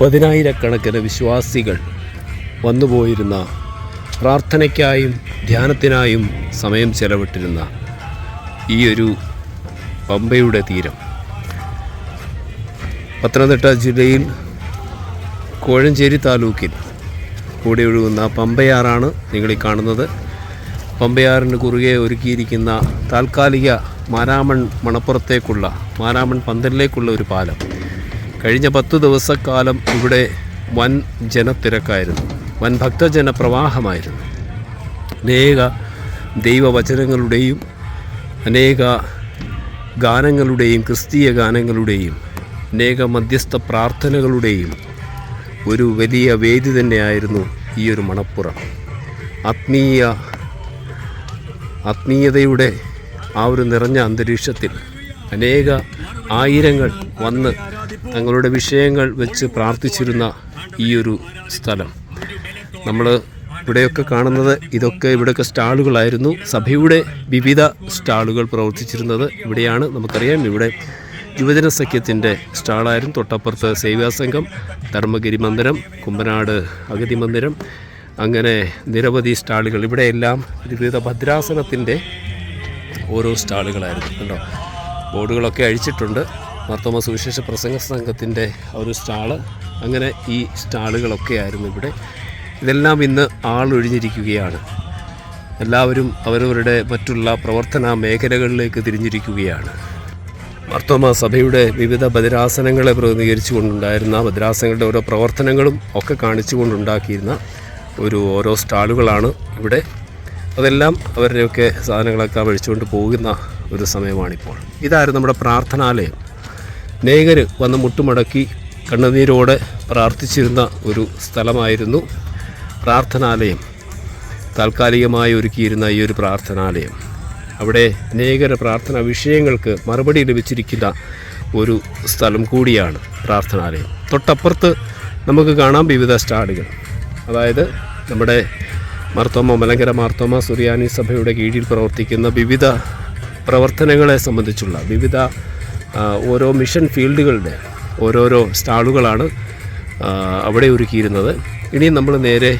പതിനായിരക്കണക്കിന് വിശ്വാസികൾ വന്നുപോയിരുന്ന പ്രാർത്ഥനയ്ക്കായും ധ്യാനത്തിനായും സമയം ചെലവിട്ടിരുന്ന ഈ ഒരു പമ്പയുടെ തീരം. പത്തനംതിട്ട ജില്ലയിൽ കോഴഞ്ചേരി താലൂക്കിൽ കൂടെ ഒഴുകുന്ന പമ്പയാറാണ് നിങ്ങൾ ഈ കാണുന്നത്. പമ്പയാറിന് കുറുകെ ഒരുക്കിയിരിക്കുന്ന താൽക്കാലിക മാരാമൺ മണപ്പുറത്തേക്കുള്ള മാരാമൺ പന്തലിലേക്കുള്ള ഒരു പാലം. കഴിഞ്ഞ പത്ത് ദിവസക്കാലം ഇവിടെ വൻ ജനത്തിരക്കായിരുന്നു. വൻ ഭക്തജന പ്രവാഹമായിരുന്നു അനേക ദൈവവചനങ്ങളുടെയും അനേക ഗാനങ്ങളുടെയും ക്രിസ്തീയ ഗാനങ്ങളുടെയും അനേക മധ്യസ്ഥ പ്രാർത്ഥനകളുടെയും ഒരു വലിയ വേദി തന്നെയായിരുന്നു ഈ ഒരു മണപ്പുറം. ആത്മീയ ആത്മീയതയുടെ ആ ഒരു നിറഞ്ഞ അന്തരീക്ഷത്തിൽ അനേക ആയിരങ്ങൾ വന്ന് തങ്ങളുടെ വിഷയങ്ങൾ വെച്ച് പ്രാർത്ഥിച്ചിരുന്ന ഈ ഒരു സ്ഥലം. നമ്മൾ ഇവിടെയൊക്കെ കാണുന്നത് ഇതൊക്കെ ഇവിടെയൊക്കെ സ്റ്റാളുകളായിരുന്നു. സഭയുടെ വിവിധ സ്റ്റാളുകൾ പ്രവർത്തിച്ചിരുന്നത് ഇവിടെയാണ്. നമുക്കറിയാം ഇവിടെ യുവജന സഖ്യത്തിന്റെ സ്റ്റാളായിരുന്നു. തൊട്ടപ്പുറത്ത് സേവാസംഘം ധർമ്മഗിരി മന്ദിരം കുമ്പനാട് അഗതി മന്ദിരം അങ്ങനെ നിരവധി സ്റ്റാളുകൾ. ഇവിടെയെല്ലാം വിവിധ ഭദ്രാസനത്തിന്റെ ഓരോ സ്റ്റാളുകളായിരുന്നു. കണ്ടോ? ബോർഡുകളൊക്കെ അഴിച്ചിട്ടുണ്ട്. മാർത്തോമ സുവിശേഷ പ്രസംഗ സംഘത്തിന്റെ ഒരു സ്റ്റാൾ. അങ്ങനെ ഈ സ്റ്റാളുകളൊക്കെ ആയിരുന്നു ഇവിടെ. ഇതെല്ലാം ഇന്ന് ആളൊഴിഞ്ഞിരിക്കുകയാണ്. എല്ലാവരും അവരവരുടെ മറ്റുള്ള പ്രവർത്തന മേഖലകളിലേക്ക് തിരിഞ്ഞിരിക്കുകയാണ്. മർത്തോമ സഭയുടെ വിവിധ ഭദ്രാസനങ്ങളെ പ്രതിനിധീകരിച്ചു കൊണ്ടുണ്ടായിരുന്ന ഭദ്രാസനങ്ങളുടെ ഓരോ പ്രവർത്തനങ്ങളും ഒക്കെ കാണിച്ചുകൊണ്ടുണ്ടാക്കിയിരുന്ന ഒരു ഓരോ സ്റ്റാളുകളാണ് ഇവിടെ. അതെല്ലാം അവരുടെയൊക്കെ സാധനങ്ങളൊക്കെ അഴിച്ചുകൊണ്ട് പോകുന്ന ഒരു സമയമാണിപ്പോൾ. ഇതായിരുന്നു നമ്മുടെ പ്രാർത്ഥനാലയം. നേകർ വന്ന് മുട്ടുമടക്കി കണ്ണുനീരോടെ പ്രാർത്ഥിച്ചിരുന്ന ഒരു സ്ഥലമായിരുന്നു പ്രാർത്ഥനാലയം. താൽക്കാലികമായി ഒരുക്കിയിരുന്ന ഈ ഒരു പ്രാർത്ഥനാലയം. അവിടെ നേഗര പ്രാർത്ഥനാ വിഷയങ്ങൾക്ക് മറുപടി ലഭിച്ചിരിക്കുന്ന ഒരു സ്ഥലം കൂടിയാണ് പ്രാർത്ഥനാലയം. തൊട്ടപ്പുറത്ത് നമുക്ക് കാണാം വിവിധ സ്റ്റാളുകൾ. അതായത് നമ്മുടെ മാർത്തോമ മലങ്കര മാർത്തോമ സുറിയാനി സഭയുടെ കീഴിൽ പ്രവർത്തിക്കുന്ന വിവിധ പ്രവർത്തനങ്ങളെ സംബന്ധിച്ചുള്ള വിവിധ ഓരോ മിഷൻ ഫീൽഡുകളുടെ ഓരോരോ സ്റ്റാളുകളാണ് അവിടെ ഒരുക്കിയിരുന്നത്. ഇനി നമ്മൾ നേരെ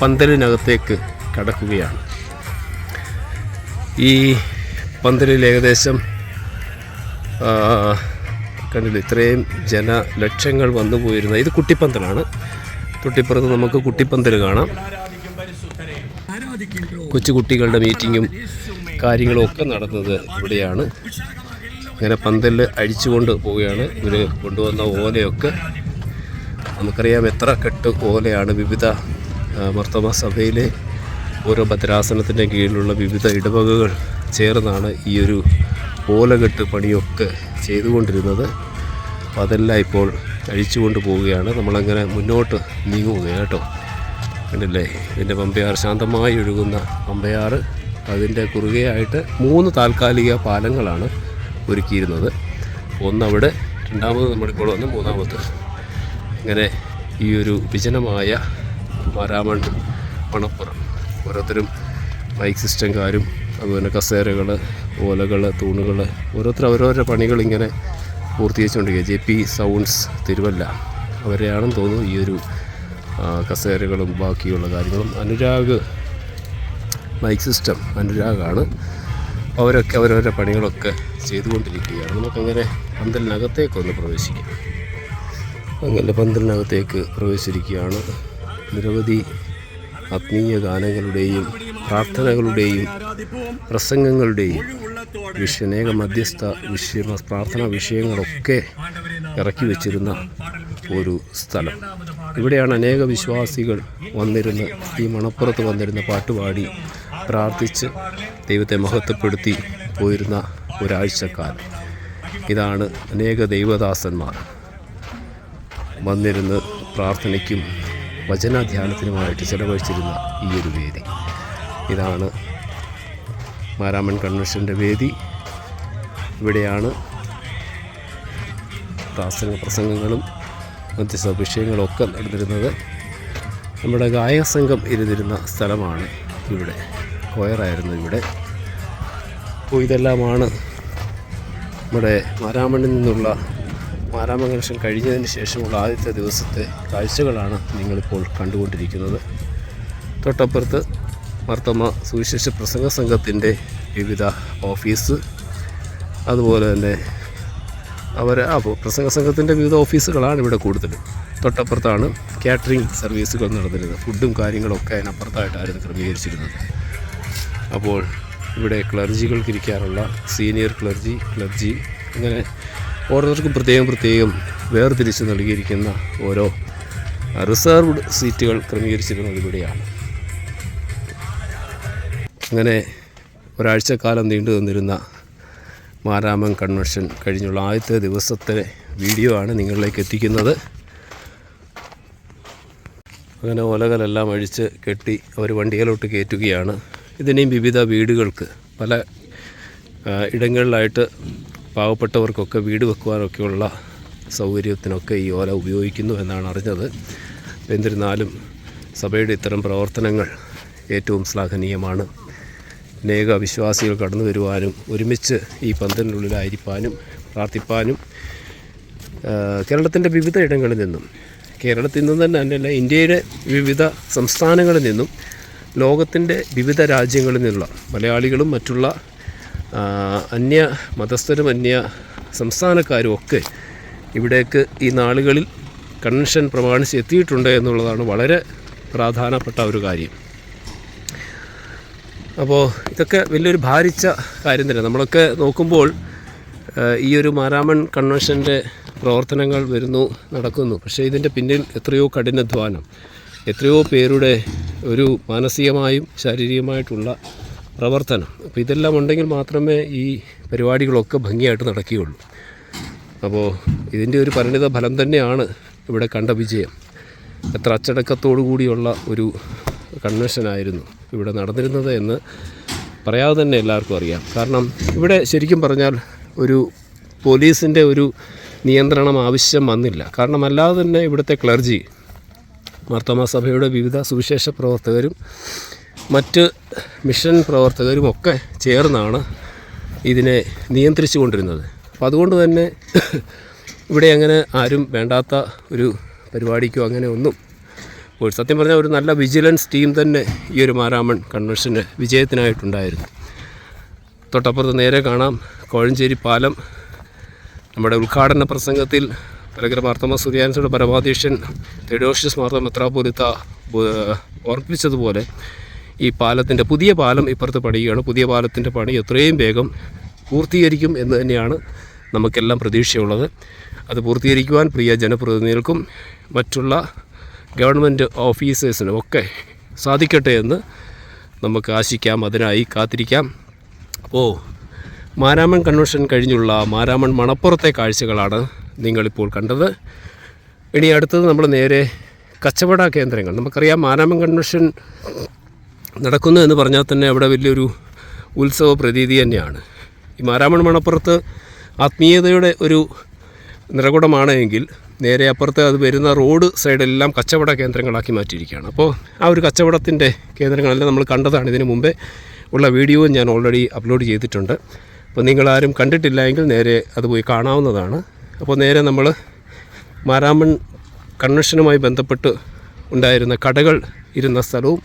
പന്തലിനകത്തേക്ക് കടക്കുകയാണ്. ഈ പന്തലിൽ ഏകദേശം കണ്ടില്ല ഇത്രയും ജനലക്ഷങ്ങൾ വന്നു പോയിരുന്ന ഇത് കുട്ടിപ്പന്തലാണ്. തൊട്ടിപ്പുറത്ത് നമുക്ക് കുട്ടിപ്പന്തൽ കാണാം. കൊച്ചു കുട്ടികളുടെ മീറ്റിങ്ങും കാര്യങ്ങളും ഒക്കെ നടന്നത് ഇവിടെയാണ്. ഇങ്ങനെ പന്തലിൽ അഴിച്ചുകൊണ്ട് പോവുകയാണ്. ഇവർ കൊണ്ടുവന്ന ഓലയൊക്കെ നമുക്കറിയാം എത്ര കെട്ട് ഓലയാണ്. വിവിധ മർത്തമ സഭയിലെ ഓരോ ഭദ്രാസനത്തിന്റെ കീഴിലുള്ള വിവിധ ഇടവകകൾ ചേർന്നാണ് ഈ ഒരു ഓലകെട്ട് പണിയൊക്കെ ചെയ്തുകൊണ്ടിരുന്നത്. അപ്പോൾ അതെല്ലാം ഇപ്പോൾ അഴിച്ചുകൊണ്ട് പോവുകയാണ്. നമ്മളങ്ങനെ മുന്നോട്ട് നീങ്ങുകയാണ് കേട്ടോ. കണ്ടില്ലേ? ഇതിന്റെ പമ്പയാർ ശാന്തമായി ഒഴുകുന്ന പമ്പയാറ്. അതിന്റെ കുറുകെയായിട്ട് മൂന്ന് താൽക്കാലിക പാലങ്ങളാണ് ഒരുക്കിയിരുന്നത്. ഒന്നവിടെ രണ്ടാമത് നമ്മളിപ്പോൾ വന്ന് മൂന്നാമത്. ഇങ്ങനെ ഈ ഒരു വിജനമായ മാരാമൺ മണപ്പുറം. ഓരോരുത്തരും മൈക്ക് സിസ്റ്റംകാരും അതുപോലെ കസേരകൾ ഓലകൾ തൂണുകൾ ഓരോരുത്തർ അവരവരുടെ പണികൾ ഇങ്ങനെ പൂർത്തീകരിച്ചുകൊണ്ടിരിക്കുക ജെ പി സൗണ്ട്സ് തിരുവല്ല. അവരെയാണെന്ന് തോന്നുന്നു ഈ ഒരു കസേരകളും ബാക്കിയുള്ള കാര്യങ്ങളും. അനുരാഗ് മൈക്ക് സിസ്റ്റം അനുരാഗാണ്. അവരൊക്കെ അവരവരുടെ പണികളൊക്കെ ചെയ്തുകൊണ്ടിരിക്കുകയാണ്. നമുക്കങ്ങനെ പന്തലിനകത്തേക്കൊന്ന് പ്രവേശിക്കാം. അങ്ങനെ പന്തലിനകത്തേക്ക് പ്രവേശിച്ചിരിക്കുകയാണ്. നിരവധി ആത്മീയ ഗാനങ്ങളുടെയും പ്രാർത്ഥനകളുടെയും പ്രസംഗങ്ങളുടെയും വിഷയ അനേക മധ്യസ്ഥ വിഷയ പ്രാർത്ഥനാ വിഷയങ്ങളൊക്കെ ഇറക്കി വച്ചിരുന്ന ഒരു സ്ഥലം. ഇവിടെയാണ് അനേക വിശ്വാസികൾ വന്നിരുന്ന് ഈ മണപ്പുറത്ത് വന്നിരുന്ന പാട്ടുപാടി പ്രാർത്ഥിച്ച് ദൈവത്തെ മഹത്വപ്പെടുത്തി പോയിരുന്ന ഒരാഴ്ചക്കാലം. ഇതാണ് അനേക ദൈവദാസന്മാർ വന്നിരുന്ന് പ്രാർത്ഥനയ്ക്കും വചനാധ്യാനത്തിനുമായിട്ട് ചെലവഴിച്ചിരുന്ന ഈ ഒരു വേദി. ഇതാണ് മാരാമൻ കൺവെൻഷന്റെ വേദി. ഇവിടെയാണ് പ്രാസംഗ പ്രസംഗങ്ങളും മധ്യസ്ഥ വിഷയങ്ങളും ഒക്കെ നടന്നിരുന്നത്. നമ്മുടെ ഗായക സംഘം ഇരുന്നിരുന്ന സ്ഥലമാണ് ഇവിടെ. കൊയറായിരുന്നു ഇവിടെ. അപ്പോൾ ഇതെല്ലാമാണ് നമ്മുടെ മാരാമണിൽ നിന്നുള്ള മാരാമ കണക്ഷൻ കഴിഞ്ഞതിന് ശേഷമുള്ള ആദ്യത്തെ ദിവസത്തെ കാഴ്ചകളാണ് നിങ്ങളിപ്പോൾ കണ്ടുകൊണ്ടിരിക്കുന്നത്. തൊട്ടപ്പുറത്ത് മർത്തമ്മ സുവിശേഷ പ്രസംഗ സംഘത്തിന്റെ വിവിധ ഓഫീസ് അതുപോലെ തന്നെ അവർ ആ പ്രസംഗ സംഘത്തിന്റെ വിവിധ ഓഫീസുകളാണ് ഇവിടെ കൂടുതലും തൊട്ടപ്പുറത്താണ് കാറ്ററിംഗ് സർവീസുകൾ നടന്നിരുന്നത്. ഫുഡും കാര്യങ്ങളൊക്കെ അതിനപ്പുറത്തായിട്ടായിരുന്നു ക്രമീകരിച്ചിരുന്നത്. അപ്പോൾ ഇവിടെ ക്ലർജികൾക്ക് ഇരിക്കാനുള്ള സീനിയർ ക്ലർജി ക്ലർജി അങ്ങനെ ഓരോരുത്തർക്കും പ്രത്യേകം പ്രത്യേകം വേർതിരിച്ച് നൽകിയിരിക്കുന്ന ഓരോ റിസർവ്ഡ് സീറ്റുകൾ ക്രമീകരിച്ചിരുന്നത് ഇവിടെയാണ്. അങ്ങനെ ഒരാഴ്ചക്കാലം നീണ്ടു തന്നിരുന്ന മാരാമൻ കൺവെൻഷൻ കഴിഞ്ഞുള്ള ആദ്യത്തെ ദിവസത്തെ വീഡിയോ ആണ് നിങ്ങളിലേക്ക് എത്തിക്കുന്നത്. അങ്ങനെ ഓലകളെല്ലാം അഴിച്ച് കെട്ടി അവർ വണ്ടികളോട്ട് കയറ്റുകയാണ്. ഇതിനെയും വിവിധ വീടുകൾക്ക് പല ഇടങ്ങളിലായിട്ട് പാവപ്പെട്ടവർക്കൊക്കെ വീട് വെക്കുവാനൊക്കെയുള്ള സൗകര്യത്തിനൊക്കെ ഈ ഓല ഉപയോഗിക്കുന്നു എന്നാണ് അറിഞ്ഞത്. എന്നിരുന്നാലും സഭയുടെ ഇത്തരം പ്രവർത്തനങ്ങൾ ഏറ്റവും ശ്ലാഘനീയമാണ്. അനേക വിശ്വാസികൾ കടന്നു വരുവാനും ഒരുമിച്ച് ഈ പന്തലിനുള്ളിലായിരിക്കാനും പ്രാർത്ഥിപ്പാനും കേരളത്തിന്റെ വിവിധ ഇടങ്ങളിൽ നിന്നും കേരളത്തിൽ നിന്നും തന്നെ അല്ലല്ല ഇന്ത്യയുടെ വിവിധ സംസ്ഥാനങ്ങളിൽ നിന്നും ലോകത്തിന്റെ വിവിധ രാജ്യങ്ങളിൽ നിന്നുള്ള മലയാളികളും മറ്റുള്ള അന്യ മതസ്ഥരും അന്യ സംസ്ഥാനക്കാരും ഒക്കെ ഇവിടേക്ക് ഈ നാളുകളിൽ കൺവെൻഷൻ പ്രമാണിച്ച് എത്തിയിട്ടുണ്ട് എന്നുള്ളതാണ് വളരെ പ്രധാനപ്പെട്ട ഒരു കാര്യം. അപ്പോൾ ഇതൊക്കെ വലിയൊരു ഭാരിച്ച കാര്യം തന്നെ. നമ്മളൊക്കെ നോക്കുമ്പോൾ ഈ ഒരു മാരാമൺ കൺവെൻഷന്റെ പ്രവർത്തനങ്ങൾ വരുന്നു നടക്കുന്നു. പക്ഷേ ഇതിന്റെ പിന്നിൽ എത്രയോ കഠിനാധ്വാനം. എത്രയോ പേരുടെ ഒരു മാനസികമായും ശാരീരികമായിട്ടുള്ള പ്രവർത്തനം. അപ്പോൾ ഇതെല്ലാം ഉണ്ടെങ്കിൽ മാത്രമേ ഈ പരിപാടികളൊക്കെ ഭംഗിയായിട്ട് നടക്കുകയുള്ളൂ. അപ്പോൾ ഇതിന്റെ ഒരു പരിണിത ഫലം തന്നെയാണ് ഇവിടെ കണ്ട വിജയം. എത്ര അച്ചടക്കത്തോടു കൂടിയുള്ള ഒരു കൺവെൻഷനായിരുന്നു ഇവിടെ നടന്നിരുന്നത് എന്ന് പറയാതെ തന്നെ എല്ലാവർക്കും അറിയാം. കാരണം ഇവിടെ ശരിക്കും പറഞ്ഞാൽ ഒരു പോലീസിന്റെ ഒരു നിയന്ത്രണം ആവശ്യം വന്നില്ല. കാരണം അല്ലാതെ തന്നെ ഇവിടുത്തെ ക്ലർജി മാർത്തോമാ സഭയുടെ വിവിധ സുവിശേഷ പ്രവർത്തകരും മറ്റ് മിഷൻ പ്രവർത്തകരും ഒക്കെ ചേർന്നാണ് ഇതിനെ നിയന്ത്രിച്ചു കൊണ്ടിരുന്നത് അപ്പം അതുകൊണ്ട് തന്നെ ഇവിടെ അങ്ങനെ ആരും വേണ്ടാത്ത ഒരു പരിപാടിക്കോ അങ്ങനെ ഒന്നും ഒരു സത്യം പറഞ്ഞാൽ ഒരു നല്ല വിജിലൻസ് ടീം തന്നെ ഈ ഒരു മാരാമൺ കൺവെൻഷന് വിജയത്തിനായിട്ടുണ്ടായിരുന്നു. തൊട്ടപ്പുറത്ത് നേരെ കാണാം കോഴഞ്ചേരി പാലം. നമ്മുടെ ഉദ്ഘാടന പ്രസംഗത്തിൽ പലകര മാർത്തമ സുറിയാൻസയുടെ പരമാധീക്ഷൻ തെഡോഷ്യസ് മാർത്തമ മെത്രാപൊലിത്ത ഓർപ്പിച്ചതുപോലെ ഈ പാലത്തിന്റെ പുതിയ പാലം ഇപ്പുറത്ത് പണിയുകയാണ്. പുതിയ പാലത്തിന്റെ പണി എത്രയും വേഗം പൂർത്തീകരിക്കും എന്ന് തന്നെയാണ് നമുക്കെല്ലാം പ്രതീക്ഷയുള്ളത്. അത് പൂർത്തീകരിക്കുവാൻ പ്രിയ ജനപ്രതിനിധികൾക്കും മറ്റുള്ള ഗവൺമെന്റ് ഓഫീസേഴ്സിനും ഒക്കെ സാധിക്കട്ടെ എന്ന് നമുക്ക് ആശിക്കാം. അതിനായി കാത്തിരിക്കാം. അപ്പോൾ മാരാമൺ കൺവെൻഷൻ കഴിഞ്ഞുള്ള മാരാമൺ മണപ്പുറത്തെ കാഴ്ചകളാണ് നിങ്ങളിപ്പോൾ കണ്ടത്. ഇനി അടുത്തത് നമ്മൾ നേരെ കച്ചവട കേന്ദ്രങ്ങൾ. നമുക്കറിയാം മാനാമൻ കൺവെൻഷൻ നടക്കുന്നു എന്ന് പറഞ്ഞാൽ തന്നെ അവിടെ വലിയൊരു ഉത്സവ പ്രതീതി തന്നെയാണ്. ഈ മാരാമൺ മണപ്പുറത്ത് ആത്മീയതയുടെ ഒരു നിറകുടമാണ് എങ്കിൽ നേരെ അപ്പുറത്ത് അത് വരുന്ന റോഡ് സൈഡെല്ലാം കച്ചവട കേന്ദ്രങ്ങളാക്കി മാറ്റിയിരിക്കുകയാണ്. അപ്പോൾ ആ ഒരു കച്ചവടത്തിന്റെ കേന്ദ്രങ്ങളെല്ലാം നമ്മൾ കണ്ടതാണ്. ഇതിനു മുമ്പേ ഉള്ള വീഡിയോയും ഞാൻ ഓൾറെഡി അപ്ലോഡ് ചെയ്തിട്ടുണ്ട്. അപ്പോൾ നിങ്ങളാരും കണ്ടിട്ടില്ല എങ്കിൽ നേരെ അത് പോയി കാണാവുന്നതാണ്. അപ്പോൾ നേരെ നമ്മൾ മാരാമൺ കൺവെൻഷനുമായി ബന്ധപ്പെട്ട് ഉണ്ടായിരുന്ന കടകൾ ഇരുന്ന സ്ഥലവും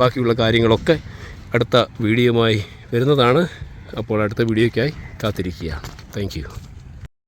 ബാക്കിയുള്ള കാര്യങ്ങളൊക്കെ അടുത്ത വീഡിയോയുമായി വരുന്നതാണ്. അപ്പോൾ അടുത്ത വീഡിയോയ്ക്കായി കാത്തിരിക്കുക. താങ്ക്